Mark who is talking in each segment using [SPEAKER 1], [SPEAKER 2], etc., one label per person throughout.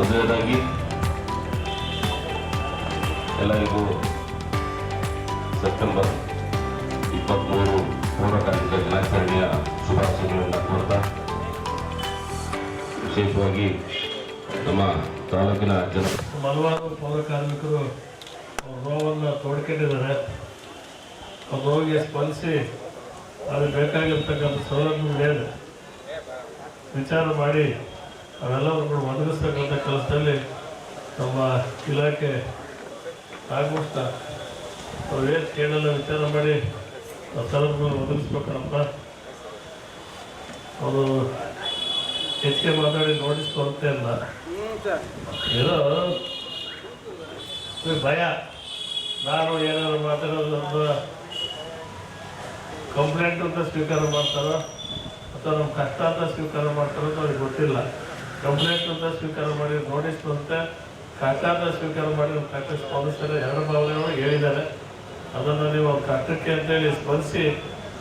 [SPEAKER 1] ಮೊದಲನೇದಾಗಿ ಎಲ್ಲರಿಗೂ ಸೆಪ್ಟೆಂಬರ್ ಇಪ್ಪತ್ತ್ಮೂರು ಪೌರ ಕಾರ್ಮಿಕ ದಿನಾಚರಣೆಯ ಶುಭಾಶಯಗಳನ್ನು ಕೋರ್ತಾ, ವಿಶೇಷವಾಗಿ ನಮ್ಮ ತಾಲೂಕಿನ ಜನ
[SPEAKER 2] ಹಲವಾರು ಪೌರ ಕಾರ್ಮಿಕರು ನೋವನ್ನು ತೋಡ್ಕೊಂಡಿದ್ದಾರೆ. ಅವ್ರ ನೋವಿಗೆ ಸ್ಪಂದಿಸಿ ಅದಕ್ಕೆ ಬೇಕಾಗಿರ್ತಕ್ಕಂಥ ಸೌಲಭ್ಯ ವಿಚಾರ ಮಾಡಿ ಅವೆಲ್ಲವನ್ನು ಒದಗಿಸ್ತಕ್ಕಂಥ ಕೆಲಸದಲ್ಲಿ ನಮ್ಮ ಇಲಾಖೆ ಅವ್ರು ಏನು ಕೇಳಲ್ಲ ವಿಚಾರ ಮಾಡಿ ಆ ಸೌಲಭ್ಯಗಳನ್ನು ಒದಗಿಸ್ಬೇಕಂತ ಅವರು ಹೆಚ್ಚಿಗೆ ಮಾತಾಡಿ ನೋಟಿಸ್ ಕೊರತೆ ಇಲ್ಲ. ಏನೋ ಭಯ. ನಾನು ಏನಾದ್ರು ಮಾತಾಡೋದು ಕಂಪ್ಲೇಂಟ್ ಅಂತ ಸ್ವೀಕಾರ ಮಾಡ್ತಾರೋ ಅಥವಾ ನಮ್ಮ ಕಷ್ಟ ಅಂತ ಸ್ವೀಕಾರ ಮಾಡ್ತಾರೋ ಅವ್ರಿಗೆ ಗೊತ್ತಿಲ್ಲ. ಕಂಪ್ಲೇಂಟ್ ಅಂತ ಸ್ವೀಕಾರ ಮಾಡಿ ನೋಟಿಸ್ ಅಂತ ಕಟ್ಟಾದ ಸ್ವೀಕಾರ ಮಾಡಿ ಕಟ್ಟ ಸ್ಪಂದಿಸ್ತಾರೆ. ಎರಡು ಭಾಗಗಳು ಹೇಳಿದ್ದಾರೆ. ಅದನ್ನು ನೀವು ಅವ್ರ ಕಟ್ಟಕ್ಕೆ ಅಂತೇಳಿ ಸ್ಪಂದಿಸಿ,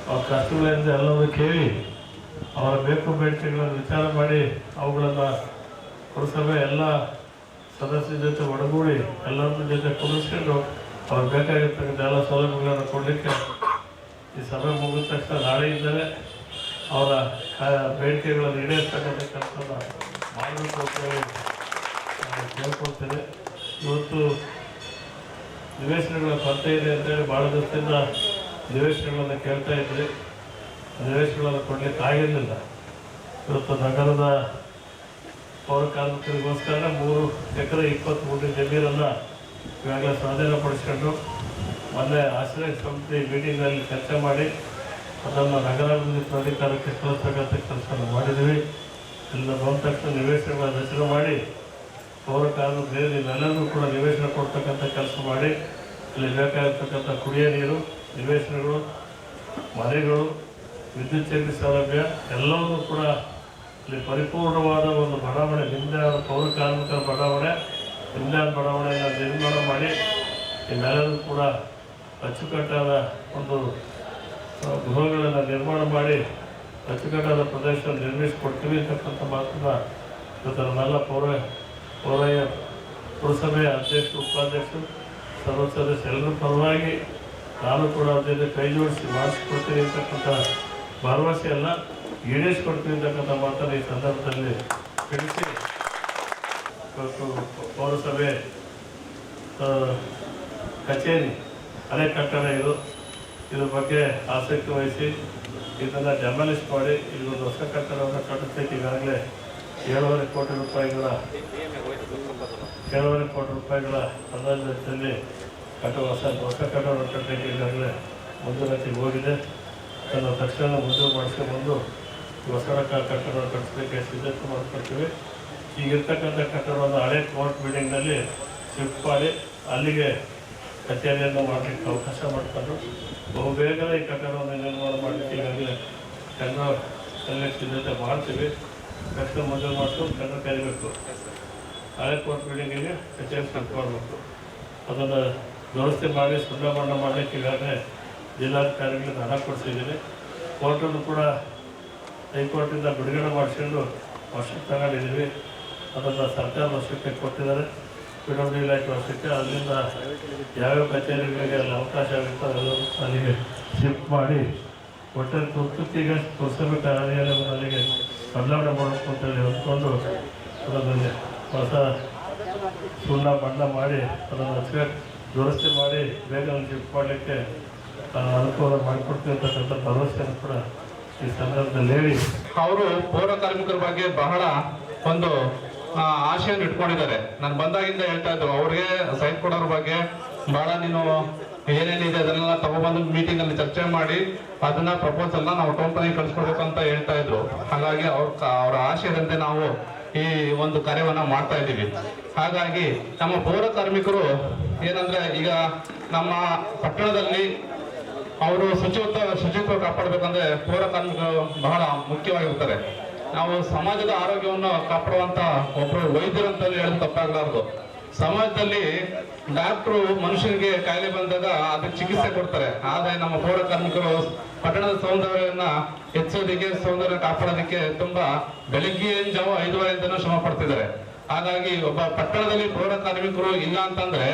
[SPEAKER 2] ಅವ್ರ ಕಷ್ಟಗಳಿಂದ ಎಲ್ಲವೂ ಕೇಳಿ, ಅವರ ಬೇಕು ಬೇಡಿಕೆಗಳನ್ನು ವಿಚಾರ ಮಾಡಿ, ಅವುಗಳನ್ನು ಪುರಸಭೆ ಎಲ್ಲ ಸದಸ್ಯರ ಜೊತೆ ಒಡಗೂಡಿ ಎಲ್ಲರ ಜೊತೆ ಕುಡಿಸ್ಕೊಂಡು ಅವ್ರಿಗೆ ಬೇಕಾಗಿರ್ತಕ್ಕಂಥ ಎಲ್ಲ ಸೌಲಭ್ಯಗಳನ್ನು ಕೊಡಲಿಕ್ಕೆ ಈ ಸಭೆ ಮುಗಿದ ತಕ್ಷಣ ನಾಳೆ ಇದ್ದಾರೆ ಅವರ ಬೇಡಿಕೆಗಳನ್ನು ಈಡೇರ್ತಕ್ಕಂಥ ಕೆಲಸನ ಮಾಡಬೇಕು ಕೇಳ್ಕೊಳ್ತೇನೆ. ಇವತ್ತು ನಿವೇಶನಗಳ ಕೊರತೆ ಇದೆ ಅಂತೇಳಿ ಭಾಳ ದಿವಸದಿಂದ ನಿವೇಶನಗಳನ್ನು ಕೇಳ್ತಾ ಇದ್ರಿ. ನಿವೇಶನಗಳನ್ನು ಕೊಡಲಿಕ್ಕೆ ಆಗಿರಲಿಲ್ಲ. ಇವತ್ತು ನಗರದ ಪೌರ ಕಾರ್ಮಿಕರಿಗೋಸ್ಕರ ಮೂರು ಎಕರೆ ಇಪ್ಪತ್ತ್ಮೂರು ಜಮೀನನ್ನು ಈಗಾಗಲೇ ಸ್ವಾಧೀನಪಡಿಸ್ಕೊಂಡು ಮೊನ್ನೆ ಆಶ್ರಯ ಸಮಿತಿ ಮೀಟಿಂಗ್ನಲ್ಲಿ ಚರ್ಚೆ ಮಾಡಿ ಅದನ್ನು ನಗರಾಭಿವೃದ್ಧಿ ಪ್ರಾಧಿಕಾರಕ್ಕೆ ಕಳಿಸ್ತಕ್ಕಂಥ ಕೆಲಸ ಮಾಡಿದ್ವಿ. ಎಲ್ಲ ತಕ್ಷಣ ನಿವೇಶನಗಳ ರಚನೆ ಮಾಡಿ ಪೌರಕಾಲು ಬೇರೆ ನೀವೆಲ್ಲರಿಗೂ ಕೂಡ ನಿವೇಶನ ಕೊಡ್ತಕ್ಕಂಥ ಕೆಲಸ ಮಾಡಿ, ಇಲ್ಲಿ ಬೇಕಾಗಿರ್ತಕ್ಕಂಥ ಕುಡಿಯೋ ನೀರು, ನಿವೇಶನಗಳು, ಮನೆಗಳು, ವಿದ್ಯುತ್ ಶಕ್ತಿ ಸೌಲಭ್ಯ, ಎಲ್ಲವನ್ನೂ ಕೂಡ ಇಲ್ಲಿ ಪರಿಪೂರ್ಣವಾದ ಒಂದು ಬಡಾವಣೆ ಹಿಂದೆ ಪೌರ ಕಾರ್ಮಿಕರ ಬಡಾವಣೆ ಹಿಂದೆ ಬಡಾವಣೆಯನ್ನು ನಿರ್ಮಾಣ ಮಾಡಿ ನಿಮ್ಮೆಲ್ಲರೂ ಕೂಡ ಅಚ್ಚುಕಟ್ಟಾದ ಒಂದು ಗೃಹಗಳನ್ನು ನಿರ್ಮಾಣ ಮಾಡಿ ಅಚ್ಚುಕಟ್ಟಾದ ಪ್ರದೇಶ ನಿರ್ಮಿಸಿಕೊಡ್ತೀವಿ ಅಂತಕ್ಕಂಥ ಮಾತನ್ನ ಇವತ್ತು ಪೌರ ಪೌರಯ್ಯ ಪುರಸಭೆಯ ಅಧ್ಯಕ್ಷರು, ಉಪಾಧ್ಯಕ್ಷರು, ಸರ್ವ ಸದಸ್ಯ ಎಲ್ಲರ ಪರವಾಗಿ ನಾನು ಕೂಡ ಜೊತೆ ಕೈ ಜೋಡಿಸಿ ಮಾಡಿಸ್ಕೊಡ್ತೀನಿ ಅಂತಕ್ಕಂಥ ಭರವಸೆಯನ್ನ ಈಡೇರಿಸ್ಕೊಡ್ತೀನಿ ಅಂತಕ್ಕಂಥ ಮಾತನ್ನು ಈ ಸಂದರ್ಭದಲ್ಲಿ ತಿಳಿಸಿ ಇವತ್ತು ಪೌರಸಭೆ ಕಚೇರಿ ಹಳೆ ಕಟ್ಟಡ ಇದು. ಇದ್ರ ಬಗ್ಗೆ ಆಸಕ್ತಿ ವಹಿಸಿ ಇದನ್ನು ಡೆಮಾಲಿಷ್ ಮಾಡಿ ಇದೊಂದು ಹೊಸ ಕಟ್ಟಡವನ್ನು ಕಟ್ಟಿಸಲಿಕ್ಕೆ ಈಗಾಗಲೇ ಏಳುವರೆ ಕೋಟಿ ರೂಪಾಯಿಗಳ ಏಳುವರೆ ಕೋಟಿ ರೂಪಾಯಿಗಳ ಅಂದಾಜಲ್ಲಿ ಕಟ್ಟುವ ಹೊಸ ಹೊಸ ಕಟ್ಟಡವನ್ನು ಕಟ್ಟಲಿಕ್ಕೆ ಈಗಾಗಲೇ ಮಂಜೂರಾತಿಗೆ ಹೋಗಿದೆ. ಅದನ್ನು ತಕ್ಷಣ ಮಂಜೂರು ಮಾಡಿಸ್ಕೊಂಡು ಹೊಸ ಕಟ್ಟಡವನ್ನು ಕಟ್ಟಿಸಲಿಕ್ಕೆ ಸಿದ್ಧತೆ ಮಾಡಿಕೊಡ್ತೀವಿ ಈಗಿರ್ತಕ್ಕಂಥ ಕಟ್ಟಡವನ್ನು ಹಳೆ ಕೋರ್ಟ್ ಬಿಲ್ಡಿಂಗ್ನಲ್ಲಿ ಶಿಫ್ಟ್ ಮಾಡಿ, ಅಲ್ಲಿಗೆ ಕಚೇರಿಯನ್ನು ಮಾಡಲಿಕ್ಕೆ ಅವಕಾಶ ಮಾಡಿಕೊಂಡು ಬಹು ಬೇಗನೆ ಈ ಕಟ್ಟಡವನ್ನು ನಿರ್ಮಾಣ ಮಾಡಲಿಕ್ಕೆ ಈಗಾಗಲೇ ಸೆಲೆಕ್ಟ್ ಸಿದ್ಧತೆ ಮಾಡ್ತೀವಿ. ಕಷ್ಟ ಮೊದಲು ಮಾಡಿಕೊಂಡು ಕನ್ನಡ ಕರಿಬೇಕು ಹಳೆ ಕೋರ್ಟ್ ಬಿಲ್ಡಿಂಗಿಗೆ ಕಚೇರಿ ಸ್ಟಾರ್ಟ್ ಮಾಡಬೇಕು. ಅದನ್ನು ವ್ಯವಸ್ಥೆ ಮಾಡಿ ಸುಂದರಮರಣ ಮಾಡಲಿಕ್ಕೆ ಈಗಾಗಲೇ ಜಿಲ್ಲಾಧಿಕಾರಿಗಳಿಗೆ ಹಣ ಕೊಡಿಸಿದ್ದೀನಿ. ಕೋರ್ಟನ್ನು ಕೂಡ ಹೈಕೋರ್ಟಿಂದ ಬಿಡುಗಡೆ ಮಾಡಿಸ್ಕೊಂಡು ವರ್ಷಕ್ಕೆ ತಗೊಂಡಿದ್ದೀವಿ. ಅದನ್ನು ಸರ್ಕಾರ ವರ್ಷಕ್ಕೆ ಕೊಟ್ಟಿದ್ದಾರೆ. ಪಿ ಇಲಾಖೆ ವರ್ಷಕ್ಕೆ. ಅಲ್ಲಿಂದ ಯಾವ್ಯಾವ ಕಚೇರಿಗಳಿಗೆ ಅಲ್ಲಿ ಅವಕಾಶ ಆಗುತ್ತೋ ಅದು ಅಲ್ಲಿಗೆ ಶಿಫ್ಟ್ ಮಾಡಿ ಒಟ್ಟಾರೆ ತುರ್ತುತ್ತಿಗೆ ಕಾರ್ಯಾಲಯವನ್ನು ಅಲ್ಲಿಗೆ ಬದಲಾವಣೆ ಮಾಡಬೇಕು ಅಂತೇಳಿ ಹೊಂದ್ಕೊಂಡು ಅದರಲ್ಲಿ ಹೊಸ ಸುಣ್ಣ ಬಣ್ಣ ಮಾಡಿ ಅದನ್ನು ಹಚ್ಚಿಗೆ ದುರಸ್ತಿ ಮಾಡಿ ಬೇಗ ಶಿಫ್ಟ್ ಮಾಡಲಿಕ್ಕೆ ಅನುಕೂಲ ಮಾಡಿಕೊಡ್ತೀವಿ ಅಂತಕ್ಕಂಥ ಭರವಸೆಯನ್ನು ಕೂಡ ಈ ಸಂದರ್ಭದಲ್ಲಿ ಹೇಳಿ.
[SPEAKER 3] ಅವರು ಪೌರ ಕಾರ್ಮಿಕರ ಬಗ್ಗೆ ಬಹಳ ಒಂದು ಆಶೆಯನ್ನು ಇಟ್ಕೊಂಡಿದ್ದಾರೆ. ನಾನು ಬಂದಾಗಿಂದ ಹೇಳ್ತಾ ಇದ್ರು ಅವ್ರಿಗೆ ಸೈಟ್ ಕೊಡೋರ ಬಗ್ಗೆ ಬಹಳ ನೀನು ಏನೇನಿದೆ ಅದನ್ನೆಲ್ಲ ತಗೊಬಂದು ಮೀಟಿಂಗ್ ಅಲ್ಲಿ ಚರ್ಚೆ ಮಾಡಿ, ಅದನ್ನ ಪ್ರಪೋಸಲ್ ನಾವು ಕಂಪನಿ ಕಳ್ಸ್ಕೊಡ್ಬೇಕು ಅಂತ ಹೇಳ್ತಾ ಇದ್ರು. ಹಾಗಾಗಿ ಅವ್ರ ಅವರ ಆಶಯದಂತೆ ನಾವು ಈ ಒಂದು ಕಾರ್ಯವನ್ನ ಮಾಡ್ತಾ ಇದ್ದೀವಿ. ಹಾಗಾಗಿ ನಮ್ಮ ಪೌರ ಕಾರ್ಮಿಕರು ಏನಂದ್ರೆ ಈಗ ನಮ್ಮ ಪಟ್ಟಣದಲ್ಲಿ ಅವರು ಶುಚಿತ್ವ ಶುಚಿತ್ವ ಕಾಪಾಡಬೇಕಂದ್ರೆ ಪೌರ ಕಾರ್ಮಿಕರು ಬಹಳ ಮುಖ್ಯವಾಗಿರ್ತಾರೆ. ನಾವು ಸಮಾಜದ ಆರೋಗ್ಯವನ್ನು ಕಾಪಾಡುವಂತ ಒಬ್ಬರು ಅಂತ ಹೇಳೋದು ತಪ್ಪಾಗಲಾರದು. ಸಮಾಜದಲ್ಲಿ ಡಾಕ್ಟ್ರು ಮನುಷ್ಯನಿಗೆ ಕಾಯಿಲೆ ಬಂದಾಗ ಅದಕ್ಕೆ ಚಿಕಿತ್ಸೆ ಕೊಡ್ತಾರೆ. ಆದರೆ ನಮ್ಮ ಪೌರ ಕಾರ್ಮಿಕರು ಪಟ್ಟಣದ ಸೌಂದರ್ಯವನ್ನ ಹೆಚ್ಚೋದಕ್ಕೆ, ಸೌಂದರ್ಯ ಕಾಪಾಡೋದಕ್ಕೆ ತುಂಬಾ ಬೆಳಿಗ್ಗೆ ಜಾವ ಐದುವರೆಯಿಂದನೂ ಶ್ರಮ ಪಡ್ತಿದ್ದಾರೆ. ಹಾಗಾಗಿ ಒಬ್ಬ ಪಟ್ಟಣದಲ್ಲಿ ಪೌರ ಕಾರ್ಮಿಕರು ಇಲ್ಲ ಅಂತಂದ್ರೆ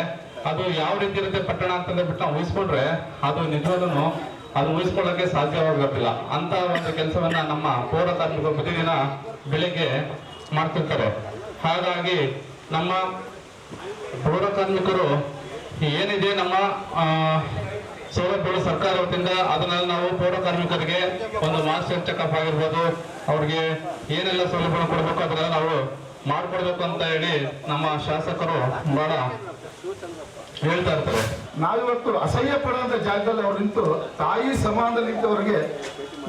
[SPEAKER 3] ಅದು ಯಾವ ರೀತಿ ಇರುತ್ತೆ ಪಟ್ಟಣ ಅಂತಂದ್ರೆ ಬಿಟ್ಟು ನಾವು ಊಹಿಸ್ಕೊಂಡ್ರೆ ಅದು ನಿಜವಾಗ್ಲೂ ಅದು ಉಳಿಸ್ಕೊಳ್ಳಕ್ಕೆ ಸಾಧ್ಯವಾಗುತ್ತಿಲ್ಲ ಅಂತ ಒಂದು ಕೆಲಸವನ್ನ ನಮ್ಮ ಪೌರ ಕಾರ್ಮಿಕರು ಪ್ರತಿದಿನ ಬೆಳಿಗ್ಗೆ ಮಾಡ್ತಿರ್ತಾರೆ. ಹಾಗಾಗಿ ನಮ್ಮ ಪೌರ ಕಾರ್ಮಿಕರು ಏನಿದೆ ನಮ್ಮ ಸೌಲಭ್ಯಗಳು ಸರ್ಕಾರ ವತಿಯಿಂದ ಅದನ್ನ ನಾವು ಪೌರ ಕಾರ್ಮಿಕರಿಗೆ ಒಂದು ಮಾಸ್ಟರ್ ಚೆಕಪ್ ಆಗಿರ್ಬೋದು, ಅವ್ರಿಗೆ ಏನೆಲ್ಲ ಸೌಲಭ್ಯ ಕೊಡಬೇಕು, ಅದನ್ನೆಲ್ಲ ನಾವು ಮಾಡ್ಕೊಡ್ಬೇಕು ಅಂತ ಹೇಳಿ ನಮ್ಮ ಶಾಸಕರು ಬಹಳ ಹೇಳ್ತಾ ಇರ್ತಾರೆ.
[SPEAKER 4] ನಾವಿವತ್ತು ಅಸಹ್ಯ ಪಡುವಂತ ಜಾಗದಲ್ಲಿ ಅವ್ರು ನಿಂತು ತಾಯಿ ಸಮಾನದಲ್ಲಿ ನಿಂತವರಿಗೆ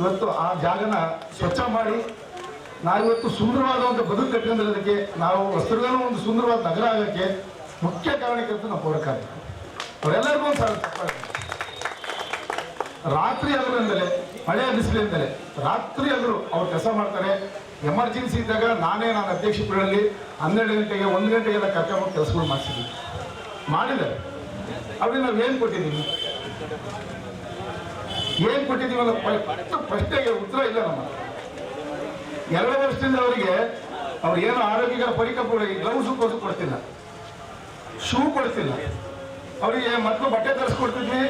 [SPEAKER 4] ಇವತ್ತು ಆ ಜಾಗನ ಸ್ವಚ್ಛ ಮಾಡಿ, ನಾವಿವತ್ತು ಸುಂದರವಾದ ಒಂದು ಬದುಕು ಅದಕ್ಕೆ ನಾವು ವಸ್ತುಗಳನ್ನು ಒಂದು ಸುಂದರವಾದ ನಗರ ಆಗೋಕ್ಕೆ ಮುಖ್ಯ ಕಾರಣಕ್ಕಿಂತ ನಾವು ಪೌರ ಕಾರ್ಮಿಕರು. ಅವರೆಲ್ಲರಿಗೂ ಒಂದು. ರಾತ್ರಿ ಹಗಲಿಂದಲೇ ಮಳೆ ಬಿಸಿಲಿಂದಲೇ ರಾತ್ರಿ ಹಗಲು ಅವ್ರು ಕೆಲಸ ಮಾಡ್ತಾರೆ. ಎಮರ್ಜೆನ್ಸಿ ಇದ್ದಾಗ ನಾನೇ ನಾನು ಅಧ್ಯಕ್ಷಗಳಲ್ಲಿ ಹನ್ನೆರಡು ಗಂಟೆಗೆ, ಒಂದು ಗಂಟೆಗೆಲ್ಲ ಕರ್ಕೊಂಡು ಕೆಲಸಗಳು ಮಾಡಿಸಿದ್ವಿ ಮಾಡಿದ್ದಾರೆ. ಅವ್ರಿಗೆ ನಾವು ಏನು ಕೊಟ್ಟಿದ್ದೀವಿ? ಏನ್ ಕೊಟ್ಟಿದ್ದೀವಲ್ಲ ಪ್ರಶ್ನೆಗೆ ಉತ್ತರ ಇಲ್ಲ ನಮ್ಮ. ಎರಡು ವರ್ಷದಿಂದ ಅವರಿಗೆ ಅವ್ರು ಏನು ಆರೋಗ್ಯಕರ ಪರಿಕಲ್ಪನೆ ಗ್ಲೌಸು ಕೋಸು ಕೊಡ್ತಿಲ್ಲ. ಶೂ ಕೊಡ್ತಿಲ್ಲ. ಅವರಿಗೆ ಮೊದಲು ಬಟ್ಟೆ ತರಿಸ್ಕೊಡ್ತಿದ್ವಿ,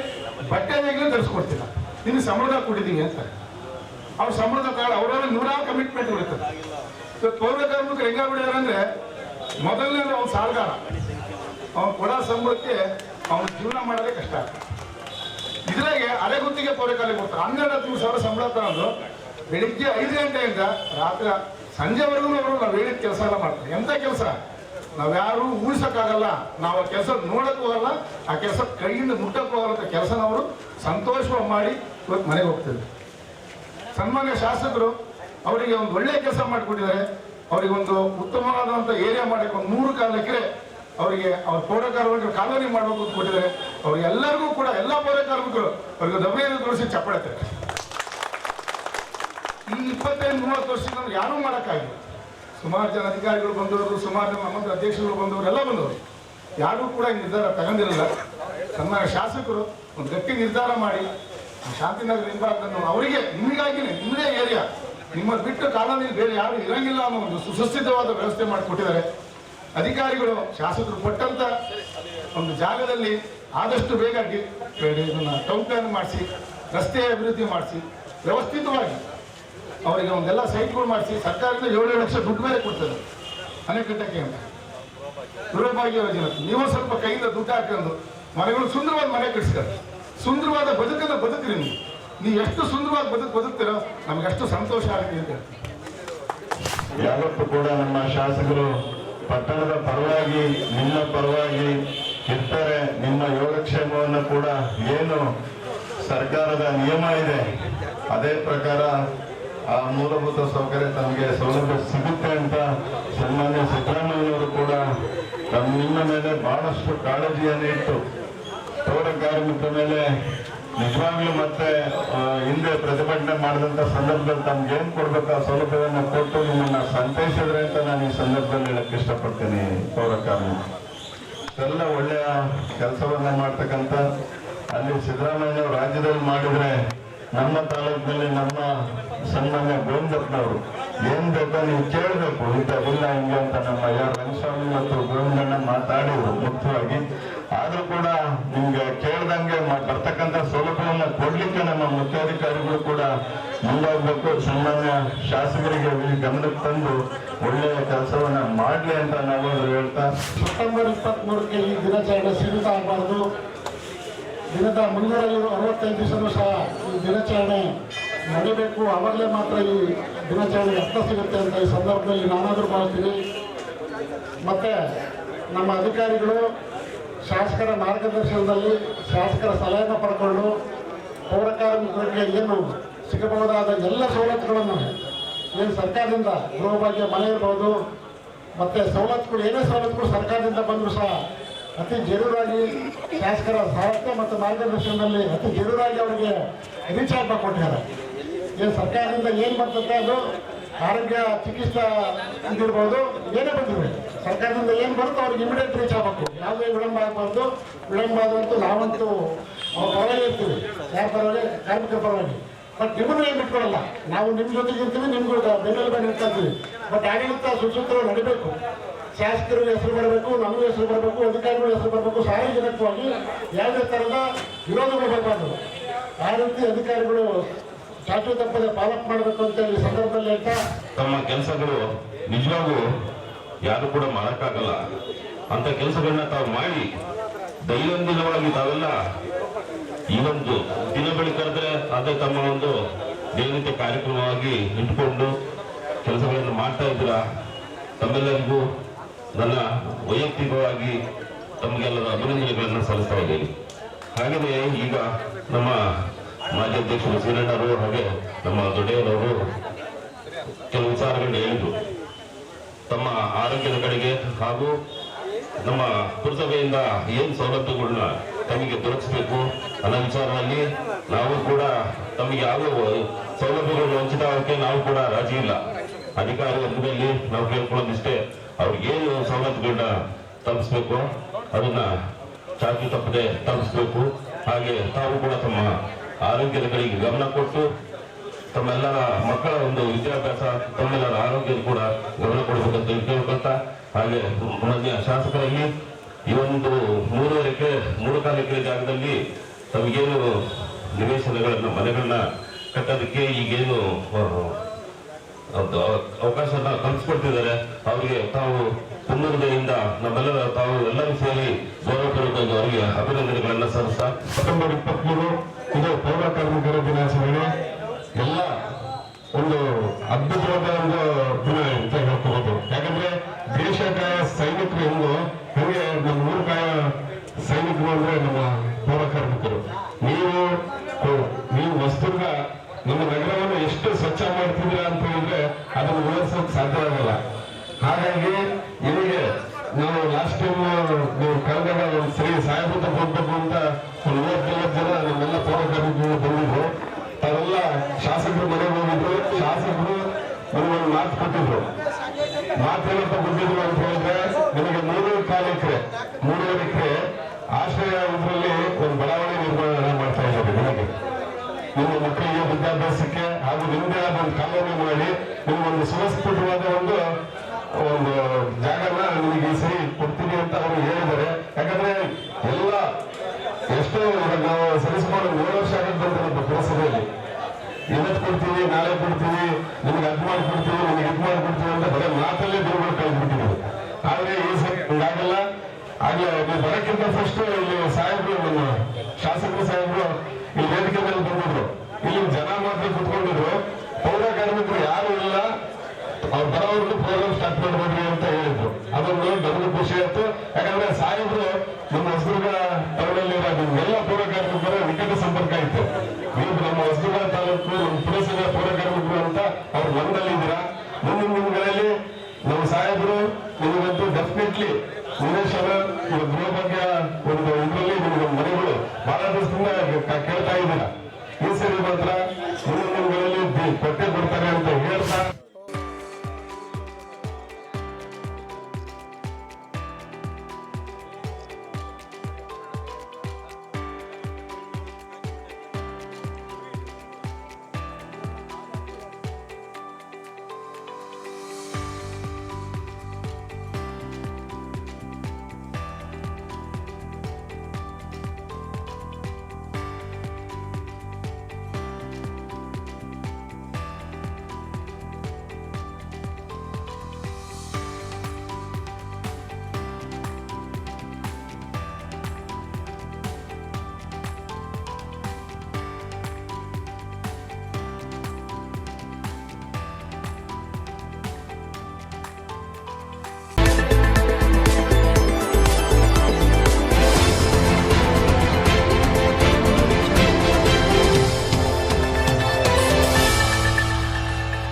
[SPEAKER 4] ಬಟ್ಟೆ ಈಗಲೂ ತರಿಸ್ಕೊಡ್ತಿಲ್ಲ. ನಿಮ್ಗೆ ಸಂಬಳದ ಕೊಟ್ಟಿದ್ದೀವಿ ಅಂತ. ಅವ್ರ ಸಂಬಳದ ಕಾರ್ಡ್ ಅವರಲ್ಲಿ ನೂರಾರು ಕಮಿಟ್ಮೆಂಟ್ ಇರ್ತದೆ ಪೌರ ಕಾರ್ಮಿಕರು ಹೆಂಗಾಗ್ಬಿಟ್ಟಿದ್ದಾರೆ ಅಂದ್ರೆ ಮೊದಲನೇ ಅವ್ನು ಸಾಲಗಾರ. ಅವ್ನು ಕೊಡೋ ಸಂಬಳಕ್ಕೆ ಅವನ ಜೀವನ ಮಾಡೋದೇ ಕಷ್ಟ. ಆಗ್ತದೆ ಇದ್ರಾಗೆ ಅರೆಗುತ್ತಿಗೆ ಪೌರಕಾಲಿ ಕೊಡ್ತಾರೆ. ಹನ್ನೆರಡು ಹದಿಮೂರು ಸಾವಿರ ಸಂಬಳ ತಗೊಂಡು ಬೆಳಿಗ್ಗೆ ಐದು ಗಂಟೆಯಿಂದ ರಾತ್ರಿ ಸಂಜೆವರೆಗೂ ಅವರು ನಾವು ಹೇಳಿದ ಕೆಲಸ ಎಲ್ಲ ಮಾಡ್ತಾರೆ. ಎಂತ ಕೆಲಸ? ನಾವ್ಯಾರು ಊಹಿಸಕ್ಕಾಗಲ್ಲ. ನಾವು ಆ ಕೆಲಸ ನೋಡಕ್ ಹೋಗಲ್ಲ ಆ ಕೆಲಸ ಕೈಯಿಂದ ಮುಟ್ಟಕ್ ಹೋಗಲ್ಲ ಅಂತ ಕೆಲಸನ ಅವರು ಸಂತೋಷವಾಗಿ ಮಾಡಿ ಇವತ್ತು ಮನೆಗೆ ಹೋಗ್ತಿದ್ರು. ಸನ್ಮಾನ್ಯ ಶಾಸಕರು ಅವರಿಗೆ ಒಂದು ಒಳ್ಳೆ ಕೆಲಸ ಮಾಡಿಕೊಟ್ಟಿದ್ದಾರೆ. ಅವರಿಗೆ ಒಂದು ಉತ್ತಮವಾದಂಥ ಏರಿಯಾ ಮಾಡಿಕೊಂಡು ಒಂದು ಮೂರು ಅವರಿಗೆ ಅವ್ರ ಪೌರ ಕಾರ್ಮಿಕರು ಮಾಡಬೇಕು ಅಂತ ಕೊಟ್ಟಿದ್ದಾರೆ. ಅವ್ರಿಗೆಲ್ಲರಿಗೂ ಕೂಡ ಎಲ್ಲ ಪೌರ ಕಾರ್ಮಿಕರು ಅವರಿಗೆ ದಬ್ಬೆಯನ್ನು ತೋರಿಸಿ ಚಪ್ಪಳತ್ತೆ ಈ ಇಪ್ಪತ್ತೈದು, ಮೂವತ್ತು ವರ್ಷದಿಂದ ನಮ್ಗೆ ಯಾರೂ ಮಾಡೋಕ್ಕಾಗಿಲ್ಲ. ಸುಮಾರು ಜನ ಅಧಿಕಾರಿಗಳು ಬಂದವರು, ಸುಮಾರು ಜನ ನಮ್ಮಂತ ಅಧ್ಯಕ್ಷರು ಬಂದವರು, ಎಲ್ಲ ಬಂದವರು. ಯಾರೂ ಕೂಡ ನಿರ್ಧಾರ ತಗೊಂಡಿರಲಿಲ್ಲ ನಮ್ಮ ಶಾಸಕರು ಒಂದು ಗಟ್ಟಿ ನಿರ್ಧಾರ ಮಾಡಿ ಶಾಂತಿನಗರ ಹಿಂಭಾಗವನ್ನು ಅವರಿಗೆ, ನಿಮಗಾಗಿನೇ, ನಿಮ್ಮದೇ ಏರಿಯಾ. ನಿಮ್ಮ ಬಿಟ್ಟು ಕಾಲೋನಿ ಬೇರೆ ಯಾರು ಇರಂಗಿಲ್ಲ ಅನ್ನೋ ಒಂದು ಸುಸಜ್ಜಿತವಾದ ವ್ಯವಸ್ಥೆ ಮಾಡಿಕೊಟ್ಟಿದ್ದಾರೆ ಅಧಿಕಾರಿಗಳು, ಶಾಸಕರು ಕೊಟ್ಟಂತ ಒಂದು ಜಾಗದಲ್ಲಿ ಆದಷ್ಟು ಬೇಗ ಇದನ್ನ ಟೌನ್ ಪ್ಲಾನ್ ಮಾಡಿಸಿ, ರಸ್ತೆ ಅಭಿವೃದ್ಧಿ ಮಾಡಿಸಿ, ವ್ಯವಸ್ಥಿತವಾಗಿ ಅವರಿಗೆ ಒಂದೆಲ್ಲ ಸೈಟ್ಗಳು ಮಾಡಿಸಿ, ಸರ್ಕಾರದಿಂದ ಏಳು ಲಕ್ಷ ದುಡ್ಡು ಮೇಲೆ ಕೊಡ್ತದೆ ಮನೆ ಕಟ್ಟಕ್ಕೆ ಅಂತ. ಗೃಹಭಾಗ್ಯ ಯೋಜನೆ. ನೀವು ಸ್ವಲ್ಪ ಕೈಯಿಂದ ದುಡ್ಡು ಹಾಕೊಂಡು ಮನೆಗಳು ಸುಂದರವಾದ ಮನೆ ಕಟ್ಸ್ತಾರೆ ಸುಂದರವಾದ ಬದುಕನ್ನು ಬದುಕ್ರಿ ನೀವು. ನೀವು ಎಷ್ಟು ಸುಂದರವಾಗಿ ಬದುಕು ಬದುಕ್ತೀರೋ ನಮ್ಗೆ ಅಷ್ಟು ಸಂತೋಷ ಆಗುತ್ತೆ ಅಂತ
[SPEAKER 5] ಯಾವತ್ತೂ ಕೂಡ ನಮ್ಮ ಶಾಸಕರು ಪಟ್ಟಣದ ಪರವಾಗಿ ನಿಮ್ಮ ಪರವಾಗಿ ಇರ್ತಾರೆ. ನಿಮ್ಮ ಯೋಗಕ್ಷೇಮವನ್ನು ಕೂಡ ಏನು ಸರ್ಕಾರದ ನಿಯಮ ಇದೆ, ಅದೇ ಪ್ರಕಾರ ಆ ಮೂಲಭೂತ ಸೌಕರ್ಯ ತಮಗೆ ಸೌಲಭ್ಯ ಸಿಗುತ್ತೆ ಅಂತ ಸನ್ಮಾನ್ಯ ಸಿದ್ದರಾಮಯ್ಯವರು ಕೂಡ ತಮ್ಮ ನಿಮ್ಮ ಮೇಲೆ ಬಹಳಷ್ಟು ಕಾಳಜಿಯನ್ನು ಇಟ್ಟು ಪೌರ ಕಾರ್ಮಿಕರ ಮೇಲೆ ನಿಜವಾಗ್ಲೂ ಮತ್ತೆ ಹಿಂದೆ ಪ್ರತಿಭಟನೆ ಮಾಡಿದಂತ ಸಂದರ್ಭದಲ್ಲಿ ತಮ್ಗೆ ಏನ್ ಕೊಡ್ಬೇಕು ಆ ಸೌಲಭ್ಯವನ್ನು ಕೊಟ್ಟು ನಿಮ್ಮನ್ನ ಸಂತೈಸಿದ್ರೆ ಅಂತ ನಾನು ಈ ಸಂದರ್ಭದಲ್ಲಿ ಹೇಳಕ್ ಇಷ್ಟಪಡ್ತೀನಿ ಪೌರ ಕಾರ್ಮಿಕ ಎಲ್ಲ ಒಳ್ಳೆಯ ಕೆಲಸವನ್ನ ಮಾಡ್ತಕ್ಕಂಥ ಅಲ್ಲಿ ಸಿದ್ದರಾಮಯ್ಯ ರಾಜ್ಯದಲ್ಲಿ ಮಾಡಿದ್ರೆ ನಮ್ಮ ತಾಲೂಕಿನಲ್ಲಿ ನಮ್ಮ ಸನ್ಮಾನ್ಯ ಗೋವಿಂದಪ್ಪನವರು ಏನ್ ಬೇಕೋ ನೀವು ಕೇಳಬೇಕು ಇಂಥ ಇಲ್ಲ ಹಿಂಗೆ ಅಂತ ನಮ್ಮ ಯಾರು ರಂಗಸ್ವಾಮಿ ಮತ್ತು ಗೋವಿಂದಣ್ಣ ಮಾತಾಡಿದ್ರು ಮುಖ್ಯವಾಗಿ. ಆದ್ರೂ ಕೂಡ ನಿಮ್ಗೆ ಕೇಳ್ದಂಗೆ ಬರ್ತಕ್ಕಂಥ ಸೌಲಭ್ಯವನ್ನು ಕೊಡ್ಲಿಕ್ಕೆ ನಮ್ಮ ಮುಖ್ಯಾಧಿಕಾರಿಗಳು ಕೂಡ ಮುಂದಾಗಬೇಕು. ಸನ್ಮಾನ್ಯ ಶಾಸಕರಿಗೆ ಗಮನಕ್ಕೆ ತಂದು ಒಳ್ಳೆಯ ಕೆಲಸವನ್ನ ಮಾಡಲಿ ಅಂತ ನಾವು ಹೇಳ್ತಾ.
[SPEAKER 6] ಸೆಪ್ಟೆಂಬರ್ ಇಪ್ಪತ್ತ್ಮೂರಕ್ಕೆ ಈ ದಿನಾಚರಣೆ ಸೀಮಿತ ಆಗಬಾರ್ದು. ದಿನದ ಮುನ್ನೂರ ಅರವತ್ತೈದು ದಿವಸನೂ ಸಹ ಈ ದಿನಾಚರಣೆ ನಡೀಬೇಕು. ಅವಾಗಲೇ ಮಾತ್ರ ಈ ದಿನಾಚರಣೆಗೆ ಅರ್ಥ ಸಿಗುತ್ತೆ ಅಂತ ಈ ಸಂದರ್ಭದಲ್ಲಿ ನಾನಾದರೂ ಮಾಡ್ತೀನಿ ಮತ್ತು ನಮ್ಮ ಅಧಿಕಾರಿಗಳು ಶಾಸಕರ ಮಾರ್ಗದರ್ಶನದಲ್ಲಿ ಶಾಸಕರ ಸಲಹೆಯನ್ನು ಪಡ್ಕೊಂಡು ಪೌರ ಕಾರ್ಮಿಕರಿಗೆ ಏನು ಸಿಗಬಹುದಾದ ಎಲ್ಲ ಸವಲತ್ತುಗಳನ್ನು ಏನು ಸರ್ಕಾರದಿಂದ ಗೃಹಭಾಗ್ಯ ಮನೆ ಇರ್ಬೋದು, ಮತ್ತು ಸವಲತ್ತುಗಳು, ಏನೇ ಸವಲತ್ತುಗಳು ಸರ್ಕಾರದಿಂದ ಬಂದರೂ ಸಹ ಅತಿ ಜರೂರಾಗಿ ಶಾಸಕರ ಸಾಹಿತ್ಯ ಮತ್ತು ಮಾರ್ಗದರ್ಶನದಲ್ಲಿ ಅತಿ ಜರೂರಾಗಿ ಅವರಿಗೆ ರಿಚಾರ್ಜ್ ಕೊಟ್ಟಿದ್ದಾರೆ. ಏನು ಸರ್ಕಾರದಿಂದ ಏನು ಬರ್ತದೆ ಅದು ಆರೋಗ್ಯ ಚಿಕಿತ್ಸಾ ಇದಿರ್ಬೋದು ಏನೇ ಬಂದಿದೆ ಸರ್ಕಾರದಿಂದ ಏನು ಬರುತ್ತೋ ಅವ್ರಿಗೆ ಇಮಿಡಿಯೇಟ್ ರೀಚ್ ಆಗಬೇಕು. ಯಾವುದೇ ವಿಳಂಬ ಆಗಬಾರ್ದು. ವಿಳಂಬ ಆದಂತೂ ನಾವಂತೂ ಪರವಾಗಿ ಇರ್ತೀವಿ. ಯಾರ ಪರವಾಗಿ? ಕಾರ್ಮಿಕರ ಪರವಾಗಿ. ಬಟ್ ನಿಮ್ಮನ್ನು ಏನು ಬಿಟ್ಕೊಡಲ್ಲ. ನಾವು ನಿಮ್ಮ ಜೊತೆಗೆ ಇರ್ತೀವಿ, ನಿಮ್ಗೆ ಇರ್ತಾ ಇದೀವಿ ಬಟ್ ಆಡಳಿತ ಸುಸೂತ್ರ ನಡಿಬೇಕು. ಶಾಸಕರಿಗೆ ಹೆಸರು ಬರಬೇಕು, ನಮಗೂ ಹೆಸರು ಬರಬೇಕು, ಅಧಿಕಾರಿಗಳ ಹೆಸರು ಬರಬೇಕು, ಸಾರ್ವಜನಿಕವಾಗಿ ಯಾವುದೇ ಥರದ ವಿರೋಧಗಳು ಬರಬಾರ್ದು. ಆ ರೀತಿ ಅಧಿಕಾರಿಗಳು ಚಾಚು ತಪ್ಪದೆ ಪಾಲಕ್ ಮಾಡಬೇಕು ಅಂತ ಈ ಸಂದರ್ಭದಲ್ಲಿ ಹೇಳ್ತಾ
[SPEAKER 1] ತಮ್ಮ ಕೆಲಸಗಳು ನಿಜವಾಗೂ ಯಾರು ಕೂಡ ಮಾಡೋಕ್ಕಾಗಲ್ಲ. ಅಂತ ಕೆಲಸಗಳನ್ನ ತಾವು ಮಾಡಿ, ದೈನಂದಿನವಾಗಿ ತಾವೆಲ್ಲ ಈ ಒಂದು ದಿನ ಕರೆದ್ರೆ ಅದೇ ತಮ್ಮ ಒಂದು ದಿನನಿತ್ಯ ಕಾರ್ಯಕ್ರಮವಾಗಿ ಇಟ್ಕೊಂಡು ಕೆಲಸಗಳನ್ನು ಮಾಡ್ತಾ ಇದ್ದೀರಾ? ತಮ್ಮೆಲ್ಲರಿಗೂ ನನ್ನ ವೈಯಕ್ತಿಕವಾಗಿ ತಮಗೆಲ್ಲರ ಅಭಿನಂದನೆಗಳನ್ನು ಸಲ್ಲಿಸ್ತಾ ಇದ್ದೀನಿ. ಹಾಗೆಯೇ ಈಗ ನಮ್ಮ ಮಾಜಿ ಅಧ್ಯಕ್ಷರು ಸೀರಣ್ಣವರು ಹಾಗೆ ನಮ್ಮ ದೊಡ್ಡಯ್ಯನವರು ಕೆಲವು ವಿಚಾರಗಳನ್ನ ಹೇಳಿದ್ರು. ತಮ್ಮ ಆರೋಗ್ಯದ ಕಡೆಗೆ ಹಾಗೂ ನಮ್ಮ ಪುರಸಭೆಯಿಂದ ಏನು ಸೌಲಭ್ಯಗಳನ್ನ ತಮಗೆ ದೊರಕಿಸಬೇಕು ಅನ್ನೋ ವಿಚಾರದಲ್ಲಿ ನಾವು ಕೂಡ ತಮಗೆ ಯಾವ ಸೌಲಭ್ಯಗಳು ವಂಚಿತ ಆಗೋಕ್ಕೆ ನಾವು ಕೂಡ ರಾಜಿ ಇಲ್ಲ. ಅಧಿಕಾರಿ ವರ್ಗದಲ್ಲಿ ನಾವು ಕೇಳ್ಕೊಳ್ಳೋದಿಷ್ಟೇ ಅವ್ರಿಗೆ ಏನು ಸೌಲಭ್ಯಗಳನ್ನ ತಲುಪಿಸ್ಬೇಕು, ಅದನ್ನ ಚಾಚು ತಪ್ಪದೆ ತಲುಪಿಸ್ಬೇಕು. ಹಾಗೆ ತಾವು ಕೂಡ ತಮ್ಮ ಆರೋಗ್ಯದ ಕಡೆಗೆ ಗಮನ ಕೊಟ್ಟು ತಮ್ಮೆಲ್ಲರ ಮಕ್ಕಳ ಒಂದು ವಿದ್ಯಾಭ್ಯಾಸ, ತಮ್ಮೆಲ್ಲರ ಆರೋಗ್ಯದ ಕೂಡ ಗಮನ ಕೊಡಬೇಕಂತ ಕೇಳ್ಕೊಳ್ತಾ, ಹಾಗೆ ಮಾನ್ಯ ಶಾಸಕರಲ್ಲಿ ಈ ಒಂದು ಮೂರುವರೆ ಎಕರೆ, ಮೂರು ಕಾಲು ಎಕರೆ ಜಾಗದಲ್ಲಿ ತಮಗೇನು ನಿವೇಶನಗಳನ್ನು, ಮನೆಗಳನ್ನ ಕಟ್ಟೋದಕ್ಕೆ ಈಗೇನು ಅವಕಾಶನ ಕಲ್ಪಿಸ್ಕೊಡ್ತಿದ್ದಾರೆ ಅವರಿಗೆ ತಾವು ಪುನರುದಯಿಂದ ನಮ್ಮೆಲ್ಲರ ತಾವು ಎಲ್ಲರೂ ಸೇರಿ ಗೌರವಪೂರ್ವಕವಾಗಿ ಅವರಿಗೆ ಅಭಿನಂದನೆಗಳನ್ನು ಸಲ್ಲಿಸ್ತಾ
[SPEAKER 3] ಸೆಪ್ಟೆಂಬರ್ ಇಪ್ಪತ್ಮೂರು ಇದು ಪೌರ ಕಾರ್ಮಿಕರ ದಿನಾಚರಣೆ. ಎಲ್ಲ ಒಂದು ಅದ್ಭುತವಾದ ಒಂದು ದಿನ ಅಂತ ಹೇಳ್ಕೋಬಹುದು ಯಾಕಂದ್ರೆ ದೇಶ ಕಾಯ ಸೈನಿಕರು ಹೆಂಗು ಹಂಗೆ ನಮ್ಮ ಊರು ಕಾಯ ಸೈನಿಕರು ಅಂದ್ರೆ ನಮ್ಮ ಪೌರ ಕಾರ್ಮಿಕರು. ನೀವು ನೀವು ವಸ್ತುಗ ನಮ್ಮ ನಗರವನ್ನು ಎಷ್ಟು ಸ್ವಚ್ಛ ಮಾಡ್ತಿದ್ದೀರಾ ಅಂತ ಹೇಳಿದ್ರೆ ಅದನ್ನು ವಿವರಿಸೋಕೆ ಸಾಧ್ಯ ಆಗಲ್ಲ. ಹಾಗಾಗಿ ನಿಮಗೆ ನಾವು ಲಾಸ್ಟ್ ಟೈಮ್ ನೀವು ಕಳೆದ ಸರಿ ಸಾಹೇಬ್ ಹೋಗ್ಬೇಕು ಅಂತ ಒಂದು ಮೂವತ್ತೈವತ್ತು ಜನ ನಮಗೊಂದು ಮಾತು ಕೊಟ್ಟಿದ್ರು ಮಾತೇನಪ್ಪ ಕೊಟ್ಟಿದ್ರು ಅಂತ ಹೇಳಿದ್ರೆ ನಿಮಗೆ ಮೂರು ಕಾಲು ಎಕರೆ ಆಶ್ರಯ ಇದರಲ್ಲಿ ಒಂದು ಬಡಾವಣೆ ನಿರ್ಮಾಣ ಮಾಡ್ತಾ ಇದ್ದಾರೆ ನಿಮಗೆ ನಿಮ್ಮ ಮಕ್ಕಳಿಗೆ ವಿದ್ಯಾಭ್ಯಾಸಕ್ಕೆ ಹಾಗೂ ನಿಮ್ಮದೇ ಆದ ಒಂದು ಕಾಲೋನಿ ಮಾಡಿ ನಿಮ್ಗೊಂದು ಸುವ್ಯವಸ್ಥಿತವಾದ ಒಂದು ಒಂದು puesto